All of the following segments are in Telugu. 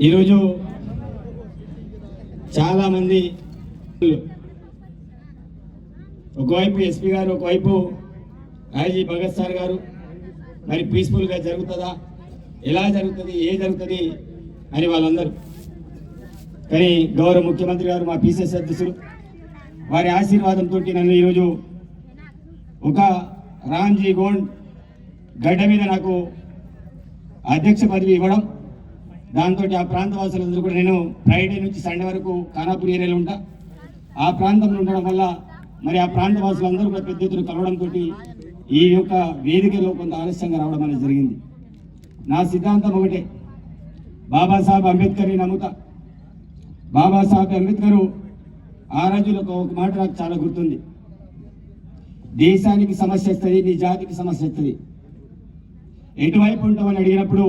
ఈరోజు చాలామంది ఒకవైపు ఎస్పీ గారు ఒకవైపు ఐజీ భగత్ సార్ గారు మరి పీస్ఫుల్గా జరుగుతుందా ఎలా జరుగుతుంది ఏ జరుగుతుంది అని వాళ్ళందరూ. కానీ గౌరవ ముఖ్యమంత్రి గారు మా పీసీఎస్ అధ్యక్షులు వారి ఆశీర్వాదంతో నన్ను ఈరోజు ఒక రామ్జీ గోండ్ గడ్డ మీద నాకు అధ్యక్ష పదవి ఇవ్వడం. దాంతో ఆ ప్రాంతవాసులందరూ కూడా నేను ఫ్రైడే నుంచి సండే వరకు ఖానాపూర్ ఏరియాలో ఉంటా. ఆ ప్రాంతంలో ఉండడం వల్ల మరి ఆ ప్రాంతవాసులందరూ కూడా పెద్ద ఎత్తున కలవడంతో ఈ యొక్క వేదికలో కొంత ఆలస్యంగా రావడం అనేది జరిగింది. నా సిద్ధాంతం ఒకటే. బాబాసాహెబ్ అంబేద్కర్ని నమ్ముతా. బాబాసాహెబ్ అంబేద్కర్ ఆ రోజుల్లో ఒక ఒక మాట నాకు చాలా గుర్తుంది. దేశానికి సమస్య వస్తుంది నీ జాతికి సమస్య వస్తుంది. ఎటువైపు ఉంటామని అడిగినప్పుడు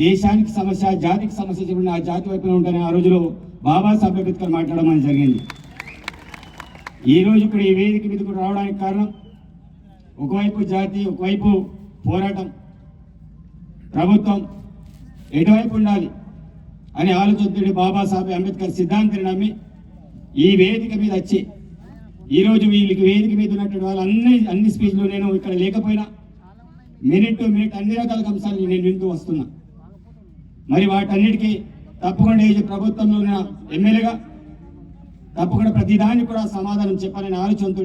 దేశానికి సమస్య జాతికి సమస్య చెప్పిన ఆ జాతి వైపున ఉంటారని ఆ రోజులో బాబాసాహెబ్ అంబేద్కర్ మాట్లాడడం జరిగింది. ఈ రోజు ఇప్పుడు ఈ వేదిక మీద కూడా రావడానికి కారణం ఒకవైపు జాతి ఒకవైపు పోరాటం ప్రభుత్వం ఎటువైపు ఉండాలి అని ఆలోచనతో బాబాసాహెబ్ అంబేద్కర్ సిద్ధాంతిని నమ్మి ఈ వేదిక మీద వచ్చి ఈరోజు వీళ్ళకి వేదిక మీద ఉన్నటువంటి వాళ్ళు అన్ని అన్ని స్పీచ్లు నేను ఇక్కడ లేకపోయినా మినిట్ టు మినిట్ అన్ని రకాల అంశాలు నేను వింటూ వస్తున్నా. మరి వాటన్నిటికీ తప్పకుండా ఈ ప్రభుత్వంలో ఉన్న ఎమ్మెల్యేగా తప్పకుండా ప్రతిదాన్ని కూడా సమాధానం చెప్పాలనే ఆలోచనతో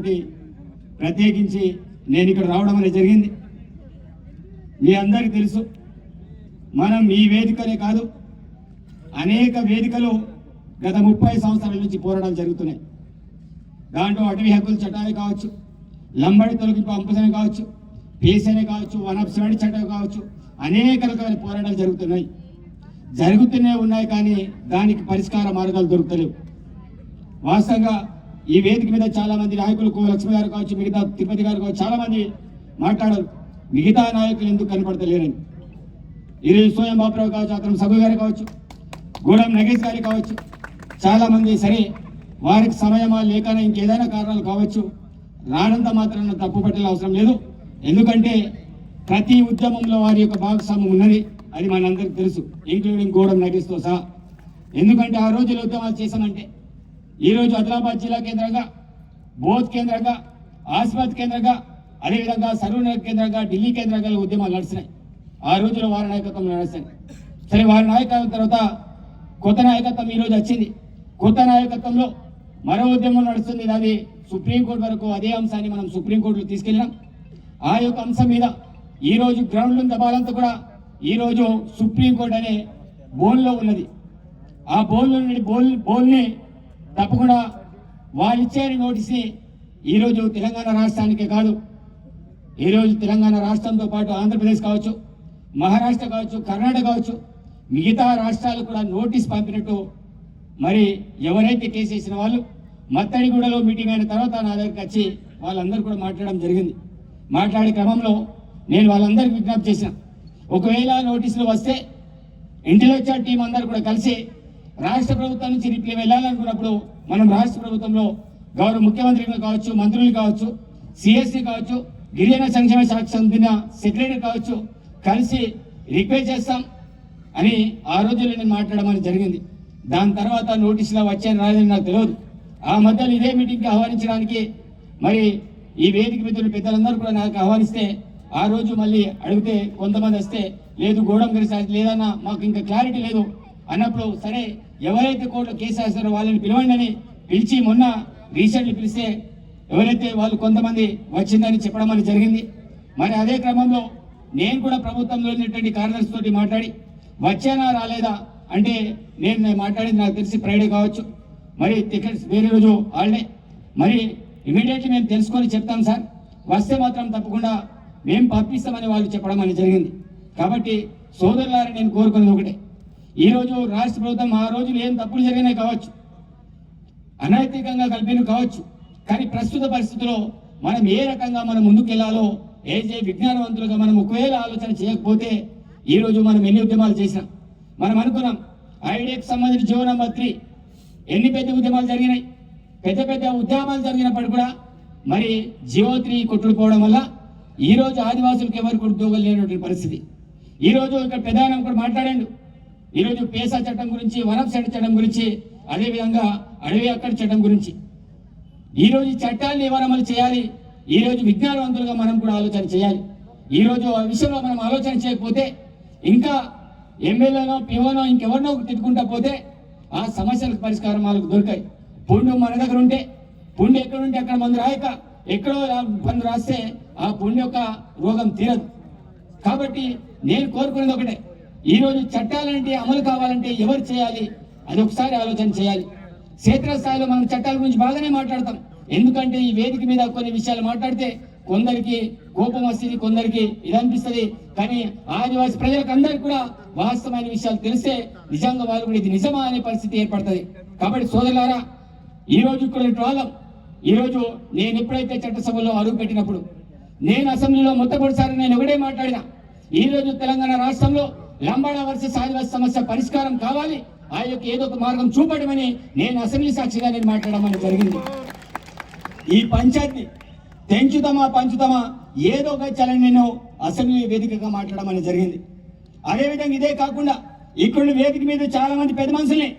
ప్రత్యేకించి నేను ఇక్కడ రావడం అనేది జరిగింది. మీ అందరికీ తెలుసు మనం ఈ వేదికనే కాదు అనేక వేదికలు గత ముప్పై సంవత్సరాల నుంచి పోరాటాలు జరుగుతున్నాయి. దాంట్లో అటవీ హక్కుల చట్టాలే కావచ్చు లంబడి తొలగింపు అంపసనే కావచ్చు పీసనే కావచ్చు వనప్సడి చట్టం కావచ్చు అనేక రకాల పోరాటాలు జరుగుతున్నాయి. జరుగుతూనే ఉన్నాయి కానీ దానికి పరిష్కార మార్గాలు దొరుకుతలేవు. వాస్తవంగా ఈ వేదిక మీద చాలామంది నాయకులు లక్ష్మి గారు కావచ్చు మిగతా తిరుపతి గారు కావచ్చు చాలామంది మాట్లాడరు. మాట్లాడారు మిగతా నాయకులు ఎందుకు కనపడతలేరని. ఈరోజు సోయం బాబురావు కావచ్చు అతను సభ గారు కావచ్చు గూడెం నగేష్ గారు కావచ్చు చాలామంది సరే వారికి సమయమా లేకనే ఇంకేదైనా కారణాలు కావచ్చు రానంత మాత్రాన తప్పు పట్టాల అవసరం లేదు. ఎందుకంటే ప్రతి ఉద్యమంలో వారి యొక్క భాగస్వామ్యం ఉన్నది అది మనందరికీ తెలుసు ఇంక్లూడింగ్ గోడ నటిస్తూ సహా. ఎందుకంటే ఆ రోజులు ఉద్యమాలు చేశామంటే ఈ రోజు ఆదిలాబాద్ జిల్లా కేంద్రంగా బోధ్ కేంద్రంగా ఆసిఫాద్ కేంద్రంగా అదేవిధంగా సర్వనగర్ కేంద్రంగా ఢిల్లీ కేంద్రంగా ఉద్యమాలు నడిచినాయి. ఆ రోజులో వారి నాయకత్వంలో నడిచాయి సరే వారి నాయకత్వం తర్వాత కొత్త నాయకత్వం ఈరోజు వచ్చింది. కొత్త నాయకత్వంలో మరో ఉద్యమం నడుస్తుంది. అది సుప్రీంకోర్టు వరకు అదే అంశాన్ని మనం సుప్రీంకోర్టులో తీసుకెళ్ళినాం. ఆ యొక్క అంశం మీద ఈ రోజు గ్రౌండ్ దబాలంతా కూడా. ఈ రోజు సుప్రీంకోర్టు అనే బోన్లో ఉన్నది. ఆ బోన్లో నుండి బోల్ బోల్ని తప్పకుండా వాళ్ళు ఇచ్చే నోటీస్ని ఈరోజు తెలంగాణ రాష్ట్రానికే కాదు. ఈరోజు తెలంగాణ రాష్ట్రంతో పాటు ఆంధ్రప్రదేశ్ కావచ్చు మహారాష్ట్ర కావచ్చు కర్ణాటక కావచ్చు మిగతా రాష్ట్రాలు కూడా నోటీస్ పంపినట్టు మరి ఎవరైతే కేసు వేసిన వాళ్ళు మత్తడిగూడలో మీటింగ్ అయిన తర్వాత నా దగ్గరికి వచ్చి వాళ్ళందరూ కూడా మాట్లాడడం జరిగింది. మాట్లాడే క్రమంలో నేను వాళ్ళందరికీ విజ్ఞప్తి చేశాను ఒకవేళ నోటీసులు వస్తే ఇంటెలెక్చువల్ టీం అందరూ కూడా కలిసి రాష్ట్ర ప్రభుత్వం నుంచి రిప్లై వెళ్ళాలనుకున్నప్పుడు మనం రాష్ట్ర ప్రభుత్వంలో గౌరవ ముఖ్యమంత్రి కావచ్చు మంత్రులు కావచ్చు సిఎస్సి కావచ్చు గిరిజన సంక్షేమ శాఖ చెందిన సెక్రటరీ కావచ్చు కలిసి రిక్వెస్ట్ చేస్తాం అని ఆ రోజుల్లో నేను మాట్లాడమని జరిగింది. దాని తర్వాత నోటీసులో వచ్చాను రాదని నాకు తెలియదు. ఆ మధ్యలో ఇదే మీటింగ్కి ఆహ్వానించడానికి మరి ఈ వేదిక మీద పెద్దలందరూ కూడా నాకు ఆహ్వానిస్తే ఆ రోజు మళ్ళీ అడిగితే కొంతమంది వస్తే లేదు గోడం గారి లేదన్నా మాకు ఇంకా క్లారిటీ లేదు. అన్నప్పుడు సరే ఎవరైతే కోర్టులో కేసు వేస్తారో వాళ్ళని పిలవండి అని పిలిచి మొన్న రీసెంట్లీ పిలిస్తే ఎవరైతే వాళ్ళు కొంతమంది వచ్చిందని చెప్పడం అని జరిగింది. మరి అదే క్రమంలో నేను కూడా ప్రభుత్వంలో ఉన్నటువంటి కార్యదర్శితోటి మాట్లాడి వచ్చానా రాలేదా? అంటే నేను నేను మాట్లాడింది నాకు తెలిసి ఫ్రైడే కావచ్చు. మరి టికెట్స్ వేరే రోజు హాలిడే మరి ఇమీడియట్ మేము తెలుసుకొని చెప్తాం సార్. వస్తే మాత్రం తప్పకుండా మేము పంపిస్తామని వాళ్ళు చెప్పడం అని జరిగింది. కాబట్టి సోదరులారని నేను కోరుకున్నది ఒకటే. ఈరోజు రాష్ట్ర ప్రభుత్వం ఆ రోజులు ఏం తప్పులు జరిగినాయి కావచ్చు అనైతికంగా కలిపిన కావచ్చు కానీ ప్రస్తుత పరిస్థితుల్లో మనం ఏ రకంగా మనం ముందుకెళ్ళాలో ఏజే విజ్ఞానవంతులుగా మనం ఒకవేళ ఆలోచన చేయకపోతే ఈరోజు మనం ఎన్ని ఉద్యమాలు చేసినాం? మనం అనుకున్నాం ఐడియాకి సంబంధించిన జీవో నంబర్ త్రీ ఎన్ని పెద్ద ఉద్యమాలు జరిగినాయి? పెద్ద పెద్ద ఉద్యమాలు జరిగినప్పుడు కూడా మరి జియో త్రీ కొట్టుకుపోవడం వల్ల ఈరోజు ఆదివాసులకు ఎవరికి ఉద్యోగాలు లేనటువంటి పరిస్థితి. ఈరోజు ఇక్కడ ప్రధానం కూడా మాట్లాడాడు. ఈరోజు పేసా చట్టం గురించి వనపసండి చట్టం గురించి అదేవిధంగా అడవి అక్కడి చట్టం గురించి. ఈరోజు చట్టాన్ని ఎవరు అమలు చేయాలి. ఈరోజు విజ్ఞానవంతులుగా మనం కూడా ఆలోచన చేయాలి. ఈరోజు ఆ విషయంలో మనం ఆలోచన చేయకపోతే ఇంకా ఎమ్మెల్యేనో పిఓనో ఇంకెవరినో తిట్టుకుంటా పోతే ఆ సమస్యలకు పరిష్కారం వాళ్ళకు దొరికాయి పుండు మన దగ్గర ఉంటే పుండు ఎక్కడ ఉంటే అక్కడ మందు రాయక ఎక్కడో మందు రాస్తే ఆ పుండు యొక్క రోగం తీరదు. కాబట్టి నేను కోరుకునేది ఒకటే ఈరోజు చట్టాలంటే అమలు కావాలంటే ఎవరు చేయాలి? అది ఒకసారి ఆలోచన చేయాలి. క్షేత్రస్థాయిలో మనం చట్టాల గురించి బాగానే మాట్లాడతాం. ఎందుకంటే ఈ వేదిక మీద కొన్ని విషయాలు మాట్లాడితే కొందరికి కోపం వస్తుంది కొందరికి ఇది అనిపిస్తుంది. కానీ ఆదివాసి ప్రజలకు అందరికి కూడా వాస్తవమైన విషయాలు తెలిస్తే నిజంగా వాళ్ళు కూడా ఇది నిజమా అనే పరిస్థితి ఏర్పడుతుంది. కాబట్టి సోదరులారా ఈ రోజు ఇక్కడ వాళ్ళం ఈరోజు నేను ఎప్పుడైతే చట్టసభలో అరువు పెట్టినప్పుడు నేను అసెంబ్లీలో మొట్టమొదటిసారి నేను ఒకటే మాట్లాడినా. ఈరోజు తెలంగాణ రాష్ట్రంలో లంబాడ వర్సెస్ ఆదివాసి సమస్య పరిష్కారం కావాలి. ఆ యొక్క ఏదో ఒక మార్గం చూపడమని నేను అసెంబ్లీ సాక్షిగా నేను మాట్లాడమని జరిగింది. ఈ పంచాయతీ పెంచుతామా పంచుతామా ఏదో ఒక చలని నేను అసెంబ్లీ వేదికగా మాట్లాడమని జరిగింది. అదేవిధంగా ఇదే కాకుండా ఇక్కడ వేదిక మీద చాలా మంది పెద్ద మనుషుల్ని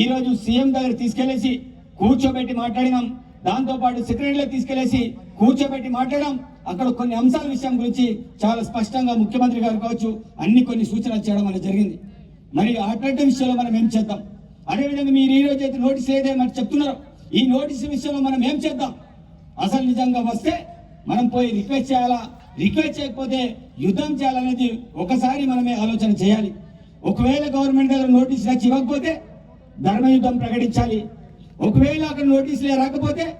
ఈరోజు సీఎం దగ్గర తీసుకెళ్ళేసి కూర్చోబెట్టి మాట్లాడినాం. దాంతోపాటు సెక్రటరీలో తీసుకెళ్ళేసి కూర్చోబెట్టి మాట్లాడడం అక్కడ కొన్ని అంశాల విషయం గురించి చాలా స్పష్టంగా ముఖ్యమంత్రి గారు కావచ్చు అన్ని కొన్ని సూచనలు చేయడం అనేది జరిగింది. మరి అట్లాంటి విషయంలో మనం ఏం చేద్దాం? అదేవిధంగా మీరు ఈ రోజు అయితే నోటీస్ ఏదే మరి చెప్తున్నారు ఈ నోటీస్ విషయంలో మనం ఏం చేద్దాం? అసలు నిజంగా వస్తే మనం పోయి రిక్వెస్ట్ చేయాలా? రిక్వెస్ట్ చేయకపోతే యుద్ధం చేయాలనేది ఒకసారి మనమే ఆలోచన చేయాలి. ఒకవేళ గవర్నమెంట్ దగ్గర నోటీస్ నచ్చి ఇవ్వకపోతే ధర్మయుద్ధం ప్రకటించాలి. ఒకవేళ అక్కడ నోటీసులే రాకపోతే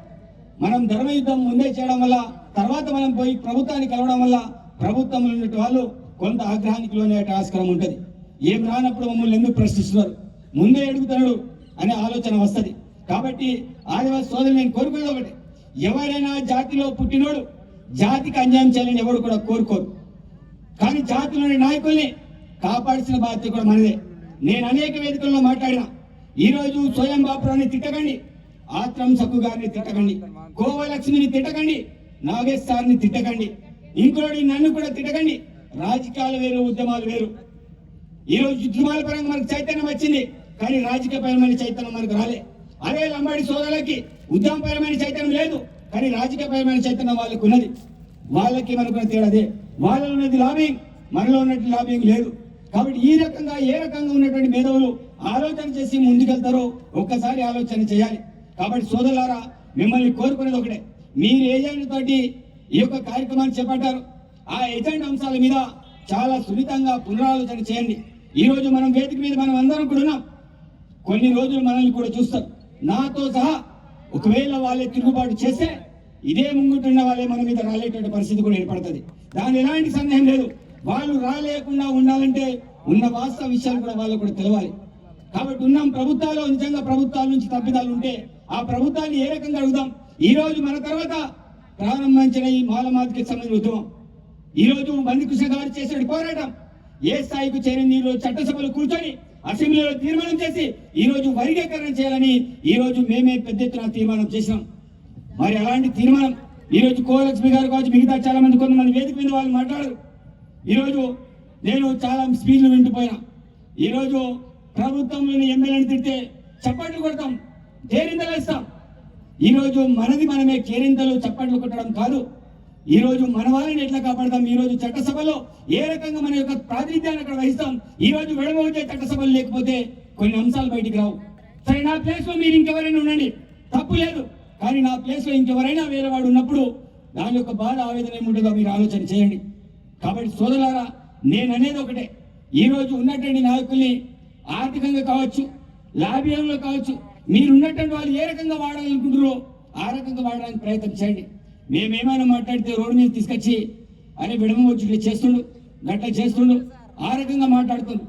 మనం ధర్మయుద్ధం ముందే చేయడం వల్ల తర్వాత మనం పోయి ప్రభుత్వాన్ని కలవడం వల్ల ప్రభుత్వంలో ఉన్న వాళ్ళు కొంత ఆగ్రహానికి లోనే ఆస్కారం ఉంటుంది. ఏం రానప్పుడు మమ్మల్ని ఎందుకు ప్రశ్నిస్తున్నారు? ముందే అడుగుతున్నాడు అనే ఆలోచన వస్తుంది. కాబట్టి ఆదివాసి సోదరులు నేను కోరుకునేది ఒకటి. ఎవరైనా జాతిలో పుట్టినోడు జాతికి అన్యాయం చేయాలని ఎవరు కూడా కోరుకోరు. కానీ జాతిలోని నాయకుల్ని కాపాడాల్సిన బాధ్యత కూడా మనదే. నేను అనేక వేదికల్లో మాట్లాడినా ఈ రోజు స్వయం బాపురాన్ని తిట్టకండి ఆత్రం సక్కు గారిని తిట్టకండి గోవలక్ష్మిని తిట్టకండి నాగేశ్ సార్ని తిట్టకండి ఇంకోటి నన్ను కూడా తిట్టకండి. రాజకీయాలు వేరు ఉద్యమాలు వేరు. ఈ రోజు ఉద్యమాల పరంగా మనకు చైతన్యం వచ్చింది కానీ రాజకీయపరమైన చైతన్యం మనకు రాలే. అదే లంబాడి సోదరులకి ఉద్యమపరమైన చైతన్యం లేదు కానీ రాజకీయపరమైన చైతన్యం వాళ్ళకు ఉన్నది. వాళ్ళకి మనకున్న తేడాదే వాళ్ళలో ఉన్నది లాబింగ్ మనలో ఉన్నట్టు లాబింగ్ లేదు. కాబట్టి ఈ రకంగా ఏ రకంగా ఉన్నటువంటి మేధావులు ఆలోచన చేసి ముందుకెళ్తారో ఒక్కసారి ఆలోచన చేయాలి. కాబట్టి సోదరులారా మిమ్మల్ని కోరుకునేది ఒకటే. మీరు ఏజెంట్ తోటి ఈ యొక్క కార్యక్రమాన్ని చేపట్టారు. ఆ ఏజెంట్ అంశాల మీద చాలా సున్నితంగా పునరాలోచన చేయండి. ఈ రోజు మనం వేదిక మీద మనం అందరం కూడా ఉన్నాం. కొన్ని రోజులు మనల్ని కూడా చూస్తారు. నాతో సహా ఒకవేళ వాళ్ళే తిరుగుబాటు చేస్తే ఇదే ముంగుతున్న వాళ్ళే మన మీద రాలేటువంటి పరిస్థితి కూడా ఏర్పడుతుంది. దాని ఎలాంటి సందేహం లేదు. వాళ్ళు రాలేకుండా ఉండాలంటే ఉన్న వాస్తవ విషయాలు కూడా వాళ్ళకు కూడా తెలవాలి. కాబట్టి ఉన్నాం ప్రభుత్వాలు నిజంగా ప్రభుత్వాల నుంచి తప్పిదాలు ఉంటే ఆ ప్రభుత్వాన్ని ఏ రకంగా అడుగుదాం? ఈ రోజు మన తర్వాత ప్రారంభించిన ఈ మాలమాదికి సంబంధించిన ఉద్యమం. ఈ రోజు మంది కృష్ణ గారు చేసిన పోరాటం. ఏ స్థాయికి చేరింది? ఈ రోజు చట్టసభలో కూర్చొని అసెంబ్లీలో తీర్మానం చేసి ఈ రోజు వర్గీకరణ చేయాలని ఈ రోజు మేమే పెద్ద ఎత్తున తీర్మానం చేసినాం. మరి అలాంటి తీర్మానం ఈ రోజు కోలక్ష్మి గారు కావచ్చు మిగతా చాలా మంది కొంతమంది వేదిక మీద వాళ్ళు మాట్లాడరు. ఈరోజు నేను చాలా స్పీచ్లు వింటుపోయినా. ఈరోజు ప్రభుత్వంలోని ఎమ్మెల్యేని తిడితే చప్పట్లు కొడతాం కేరింతలు వేస్తాం. ఈరోజు మనది మనమే కేరింతలు చప్పట్లు కొట్టడం కాదు. ఈరోజు మన వాళ్ళని ఎట్లా కాపాడతాం? ఈరోజు చట్టసభలో ఏ రకంగా మన యొక్క ప్రాతినిధ్యాన్ని అక్కడ వహిస్తాం? ఈరోజు విడమవుతే చట్టసభలు లేకపోతే కొన్ని అంశాలు బయటికి రావు. సరే నా ప్లేస్లో మీరు ఇంకెవరైనా ఉండండి. తప్పు లేదు. కానీ నా ప్లేస్లో ఇంకెవరైనా వేరే వాడు ఉన్నప్పుడు దాని యొక్క బాధ ఆవేదన ఏముంటుందో మీరు ఆలోచన చేయండి. కాబట్టి సోదరులారా నేను అనేది ఒకటే. ఈరోజు ఉన్నటువంటి నాయకుల్ని ఆర్థికంగా కావచ్చు లాభ్యంలో కావచ్చు మీరున్నటువంటి వాళ్ళు ఏ రకంగా వాడాలనుకుంటారో ఆ రకంగా వాడడానికి ప్రయత్నం చేయండి. మేమేమైనా మాట్లాడితే రోడ్డు మీద తీసుకొచ్చి అని విడమవచ్చు ఇట్లా చేస్తుండు గట్ల చేస్తుండు ఆ రకంగా మాట్లాడుతుంది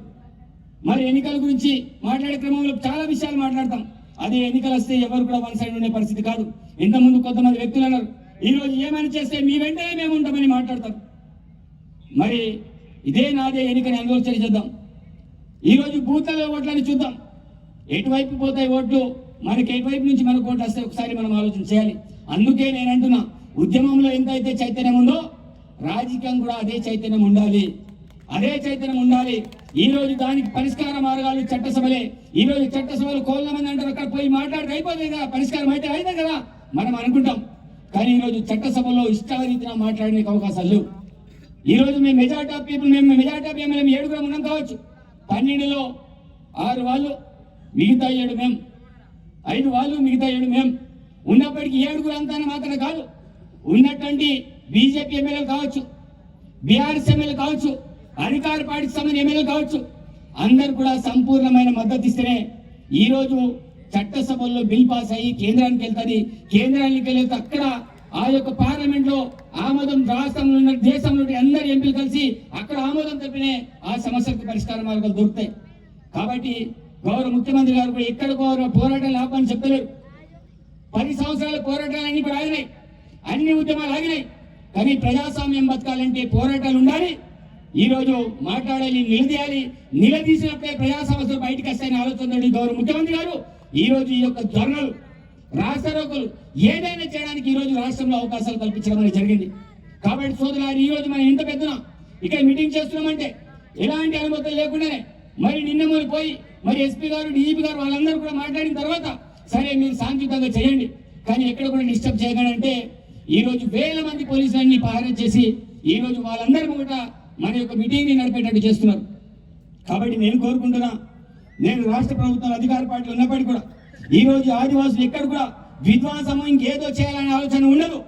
మరి ఎన్నికల గురించి మాట్లాడే క్రమంలో చాలా విషయాలు మాట్లాడతాం. అదే ఎన్నికలు వస్తే ఎవరు కూడా వన్ సైడ్ ఉండే పరిస్థితి కాదు. ఇంతకుముందు కొంతమంది వ్యక్తులు అన్నారు ఈ రోజు ఏమైనా చేస్తే మీ వెంటనే మేము ఉంటామని మాట్లాడతారు మరి ఇదే నాదే ఎన్నికని ఆలోచన చేద్దాం. ఈరోజు రోజు బూత్లలో ఓట్లని చూద్దాం. ఎటువైపు పోతాయి ఓట్లు? మనకి ఎటువైపు నుంచి మనకు ఓట్లు వస్తే ఒకసారి మనం ఆలోచన చేయాలి. అందుకే నేను అంటున్నా ఉద్యమంలో ఎంత అయితే చైతన్యం ఉందో రాజకీయం కూడా అదే చైతన్యం ఉండాలి. అదే చైతన్యం ఉండాలి. ఈ రోజు దానికి పరిష్కార మార్గాలు చట్టసభలే. ఈ రోజు చట్టసభలు కోళ్ళ మంది అంటారు అక్కడ పోయి మాట్లాడితే అయిపోతుంది కదా పరిష్కారం అయితే అయితే కదా మనం అనుకుంటాం. కానీ ఈరోజు చట్టసభలో ఇష్టారీతిన మాట్లాడడానికి అవకాశాలు లేవు. మేము మెజార్టీ ఆఫ్ పీపుల్ మేము మెజార్టీ ఆఫ్ ఎమ్మెల్యే ఏడుగురం ఉన్నాం కావచ్చు. పన్నెండులో ఆరు వాళ్ళు మిగతా ఏడు మేము ఐదు వాళ్ళు మిగతా ఏడు మేము ఉన్నప్పటికీ ఏడుగురు అంతా మాత్రం కాదు ఉన్నటువంటి బీజేపీ ఎమ్మెల్యేలు కావచ్చు బీఆర్ఎస్ ఎమ్మెల్యే కావచ్చు అధికార పార్టీకి సంబంధించిన ఎమ్మెల్యే కావచ్చు అందరు కూడా సంపూర్ణమైన మద్దతు ఇస్తేనే ఈరోజు చట్టసభల్లో బిల్ పాస్ అయ్యి కేంద్రానికి వెళ్తుంది. కేంద్రానికి వెళ్తే అక్కడ ఆ యొక్క పార్లమెంట్లో ఆమోదం రాష్ట్రంలో ఉన్న దేశంలో అందరి ఎంపీలు కలిసి అక్కడ ఆమోదం తప్పినే ఆ సమస్యలకు పరిష్కార మార్గాలు దొరుకుతాయి. కాబట్టి గౌరవ ముఖ్యమంత్రి గారు కూడా ఎక్కడ గౌరవ పోరాటాలు ఆపని చెప్తలేరు పది సంవత్సరాల పోరాటాలు అన్ని ఇప్పుడు ఆగినాయి. అన్ని ఉద్యమాలు ఆగినాయి. కానీ ప్రజాస్వామ్యం బతకాలంటే పోరాటాలు ఉండాలి. ఈరోజు మాట్లాడాలి నిలదీయాలి. నిలదీసినప్పుడే ప్రజా సమస్యలు బయటకు వస్తాయని ఆలోచన గౌరవ ముఖ్యమంత్రి గారు ఈరోజు ఈ యొక్క ధర్నలు రాసరోకులు ఏదైనా చేయడానికి ఈరోజు రాష్ట్రంలో అవకాశాలు కల్పించడం అనేది జరిగింది. కాబట్టి సోదరులారు ఈ రోజు మనం ఇంత పెద్దన ఇక్కడ మీటింగ్ చేస్తున్నామంటే ఎలాంటి అనుమతులు లేకుండానే మరి నిన్న మరి పోయి మరి ఎస్పీ గారు డీజీపీ గారు వాళ్ళందరూ కూడా మాట్లాడిన తర్వాత సరే మీరు శాంతియుతంగా చేయండి. కానీ ఎక్కడ కూడా డిస్టర్బ్ చేయగలంటే ఈరోజు వేల మంది పోలీసులన్నీ పహారం చేసి ఈరోజు వాళ్ళందరూ కూడా మన యొక్క మీటింగ్ని నడిపేటట్టు చేస్తున్నారు. కాబట్టి నేను కోరుకుంటున్నా నేను రాష్ట్ర ప్రభుత్వం అధికార పార్టీ ఉన్నప్పటికీ కూడా ఈ రోజు ఆదివాసులు ఎక్కడ కూడా విధ్వంసము ఇంకేదో చేయాలనే ఆలోచన ఉండదు.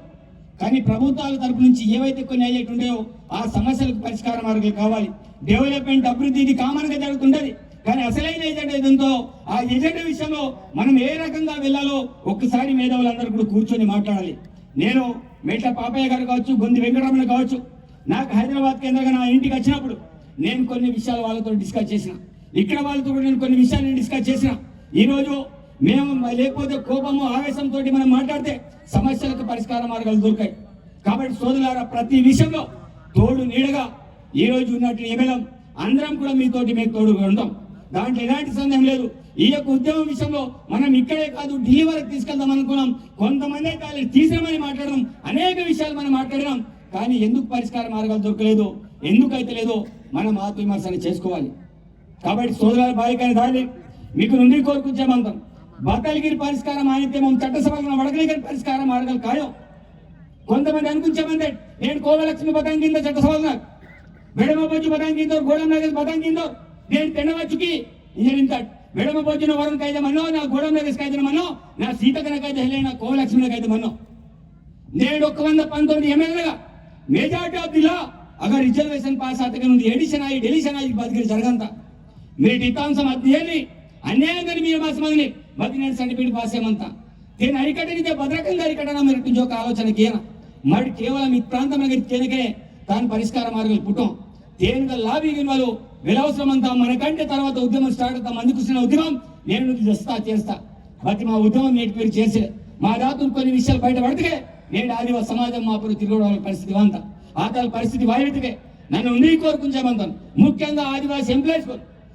కానీ ప్రభుత్వాల తరపు నుంచి ఏవైతే కొన్ని అయ్యేటి ఉండేవో ఆ సమస్యలకు పరిష్కార మార్గాలు కావాలి. డెవలప్మెంట్ అభివృద్ధి ఇది కామన్గా జరుగుతుంటది. కానీ అసలైన ఎజెండా ఏదంతో ఆ ఎజెండా విషయంలో మనం ఏ రకంగా వెళ్ళాలో ఒక్కసారి మేధావులందరూ కూడా కూర్చొని మాట్లాడాలి. నేను మేట్ల పాపయ్య గారు కావచ్చు గొంది వెంకటరమణ కావచ్చు నాకు హైదరాబాద్ కేంద్రంగా నా ఇంటికి వచ్చినప్పుడు నేను కొన్ని విషయాలు వాళ్ళతో డిస్కస్ చేసిన. ఇక్కడ వాళ్ళతో కూడా నేను కొన్ని విషయాలు నేను డిస్కస్ చేసిన. ఈరోజు మేము లేకపోతే కోపము ఆవేశంతో మనం మాట్లాడితే సమస్యలకు పరిష్కార మార్గాలు దొరికాయి. కాబట్టి సోదరులారా ప్రతి విషయంలో తోడు నీడగా ఈ రోజు ఉన్నట్టు ఎమ్మెల్యే అందరం కూడా మీతోటి మేము తోడుగా ఉంటాం దాంట్లో ఎలాంటి సందేహం లేదు. ఈ యొక్క ఉద్యమం విషయంలో మనం ఇక్కడే కాదు ఢిల్లీ వరకు తీసుకెళ్దాం అనుకున్నాం. కొంతమంది అయితే వాళ్ళు తీసామని మాట్లాడడం అనేక విషయాలు మనం మాట్లాడినాం. కానీ ఎందుకు పరిష్కార మార్గాలు దొరకలేదు? ఎందుకైతే లేదో మనం ఆత్మవిమర్శన చేసుకోవాలి. కాబట్టి సోదరుల బాలికని దాడి మీకు నుండి కోరుకుంటామంటాం బత్తాలిగిరి పరిష్కార మానిత్యమం చట్టసభలను వడగలిగిరి పరిష్కార ఆడగల కాయం కొంతమంది అనుకుంటామంటే నేను కోవలక్ష్మి బతాంగిందో చట్టసభలు నాకు మెడమ బొజ్జు కింద గోడం నగేష్ కింద నేను తినవచ్చుకి ఇంత. మెడమ బొజ్జున వరుణ్ కాಯ್ದమన్నో నా గోడం నగేష్ కైదమన్నో నా సీతకన కాಯ್ದೆ నా కోవలక్ష్మిన కాಯ್ದమన్నో నేను ఒక వంద పంతొమ్మిది ఎమ్మెల్యేగా మెజార్టీ ఆఫ్ ది లా అగర్ రిజర్వేషన్ పాస్ ఆతక నుండి ఎడిషన్ అయ్యి డెలిషన్ అయ్యి బతికి జరగంత. మీ టితాంశం అధ్యయని ಅನ್ಯಾಯದಲ್ಲಿ మీరు ಮಾಸ ಮಗನಿ బతికిన సర్టిఫికేట్ పాస్ ఏమంతా దీన్ని అరికట్టనితే భద్రకంగా అరికట్టడం మీరు ఒక ఆలోచనకి ఏనా మరి కేవలం ఈ ప్రాంతం తేనకే దాని పరిష్కార మార్గాలు పుట్టం తేనుగా లాబీగిన వాళ్ళు విలవసరం అంతా మనకంటే తర్వాత ఉద్యమం స్టార్ట్ అవుతాం అందుకున్న ఉద్యమం నేను నువ్వు చేస్తా చేస్తా బట్టి మా ఉద్యమం నేటి పేరు చేసే మా దాతులు కొన్ని విషయాలు బయట పడితే నేను ఆదివాసీ సమాజం మా పురు తిరుగుడు పరిస్థితి అంతా ఆతల పరిస్థితి వాయిటికే నన్ను ఉండి కోరుకుంటామంతాను ముఖ్యంగా ఆదివాసీ ఎంప్లాయీస్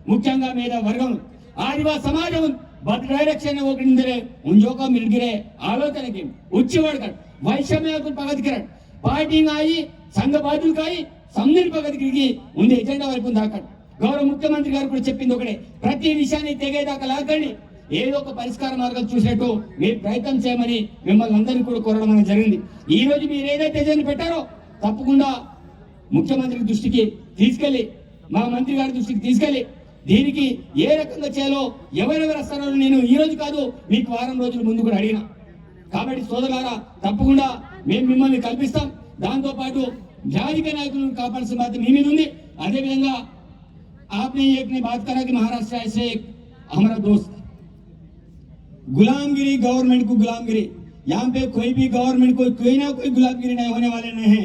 ಮುಖ್ಯಂಗ ಮೇದ ವರ್ಗಂ ಆದಿವಾಸಿ ಸಮಾಜಂ ಬದ್ ಡೈರೆಕ್ಷನ್ ಹೋಗಿಂದರೆ ಉಂಜೋಕ ಮಿಲ್ಗಿರೆ ಆಲೋಚನೆಗೆ ಉಚ್ಚಿ ಹೊಡ್ಕಡ್ ವೈಷಮ್ಯ ಪಗದ್ಕಿರ ಪಾರ್ಟಿಂಗ್ ಆಯಿ సంఘ బాధ్యులకాయి సంధిని పగదికి ఉంది ఎజెండా వరకు ఉంది అక్కడ గౌరవ ముఖ్యమంత్రి గారు కూడా చెప్పింది ఒకటే ప్రతి విషయాన్ని తెగేదాకా లాగండి ఏదో ఒక పరిష్కార మార్గం చూసేట్టు మీరు ప్రయత్నం చేయమని మిమ్మల్ని అందరినీ కూడా కోరడం అనేది జరిగింది ఈ రోజు మీరు ఏదైతే ఎజెండా పెట్టారో తప్పకుండా ముఖ్యమంత్రి దృష్టికి తీసుకెళ్లి మా మంత్రి గారి దృష్టికి తీసుకెళ్లి దీనికి ఏ రకంగా చేయాలో ఎవరెవరు వస్తారో నేను ఈ రోజు కాదు మీకు వారం రోజుల ముందు కూడా అడిగిన కాబట్టి సోదరులారా తప్పకుండా మేము మిమ్మల్ని కల్పిస్తాం దాంతో పాటు జాతిక నాయకులను కాపాడాల్సిన బాధ్యత మీ మీద ఉంది అదేవిధంగా आपने ये अपनी बात करा कि महाराष्ट्र से एक हमारा दोस्त गुलामगिरी गवर्नमेंट को गुलामगिरी यहाँ पे कोई भी गवर्नमेंट को कोई ना कोई गुलामगिरी नहीं होने वाले नहीं है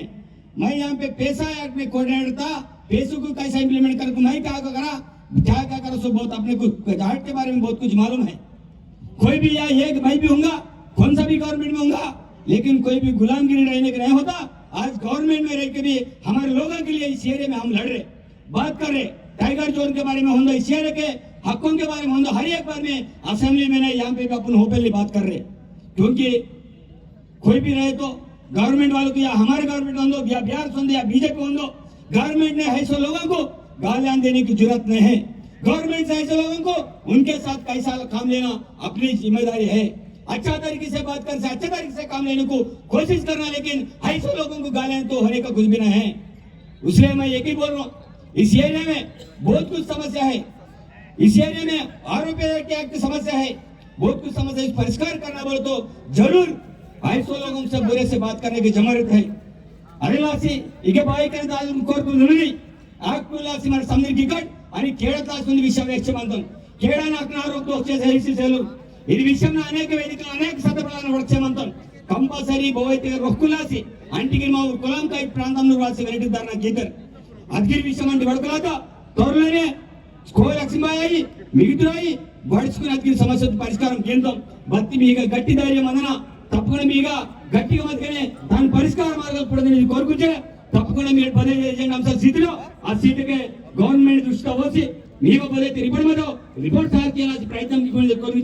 मैं यहाँ पे पैसा एक्ट में कोऑर्डिनेटर था पैसों को कैसा इंप्लीमेंट कर मैं क्या करा क्या क्या करो, सो बहुत अपने को जाट के बारे में बहुत कुछ मालूम है। कोई भी या ये मैं भी हूँगा कौन सा भी गवर्नमेंट में हूँगा लेकिन कोई भी गुलामगिरी रहने का नहीं होता। आज गवर्नमेंट में रह के भी हमारे लोगों के लिए इस एरिया में हम लड़ रहे। बात कर रहे टाइगर जोन के बारे में होंगे इस एरिया के हकों के बारे में होंगे हर एक बार में असेंबली में नहीं, यहाँ पे भी अपन ओपनली बात कर रहे। क्योंकि कोई भी रहे तो गवर्नमेंट वालों को या हमारे गवर्नमेंट होंगे या बिहार होंगे या बीजेपी होंगे गवर्नमेंट ने ऐसे लोगों को गालियां देने की जरूरत नहीं है गवर्नमेंट से ऐसे लोगों को उनके साथ कैसा काम लेना अपनी जिम्मेदारी है अच्छा तरीके से बात करने से अच्छे तरीके से काम लेने को कोशिश करना लेकिन ऐसे लोगों को गालियां तो होने का कुछ भी नहीं है इसलिए मैं एक ही बोल रहा हूँ इस एरिया में बहुत कुछ समस्या है इस एरिया में आरोपी एक्ट की समस्या है बहुत कुछ समस्या है परिष्कार करना बोले तो जरूर ऐसे लोगों से बुरे से बात करने की जरूरत है అనిలాసి ఇక బాయికని దాని కోరుకుంటున్నది మన సందరికి టికెట్ అని కేడతాసి ఉంది విషయం వేక్షమంతం కేడా నాకు ఆరోగ్యం వచ్చేసి ఇది విషయం అనేక వేదికలు అనేక సందర్భాలను వచ్చేమంతం కంపల్సరీ బోయితే రొక్కులాసి అంటికి మా ఊరు కులంకాయ ప్రాంతంలో రాసి వెనటి ధరణ గీతర్ అద్గిరి విషయం అంటే వడకలాక త్వరలోనే కో లక్ష్మీబాయి మిగతాయి గడుచుకుని అతికి సమస్య పరిష్కారం కేంద్రం బత్తి మీగ గట్టి ధైర్యం అందన తప్పకుండా మీగ గట్టిగా మధ్యనే దాని పరిష్కార మార్గాలు కూడా నేను కోరుకుంటే తప్పకుండా మీరు పదే చేయండి. అంశాల స్థితిలో ఆ స్థితికి గవర్నమెంట్ దృష్టిలో వచ్చి మీకు పదే రిపోర్ట్ మీద రిపోర్ట్ సార్ చేయాల్సిన ప్రయత్నం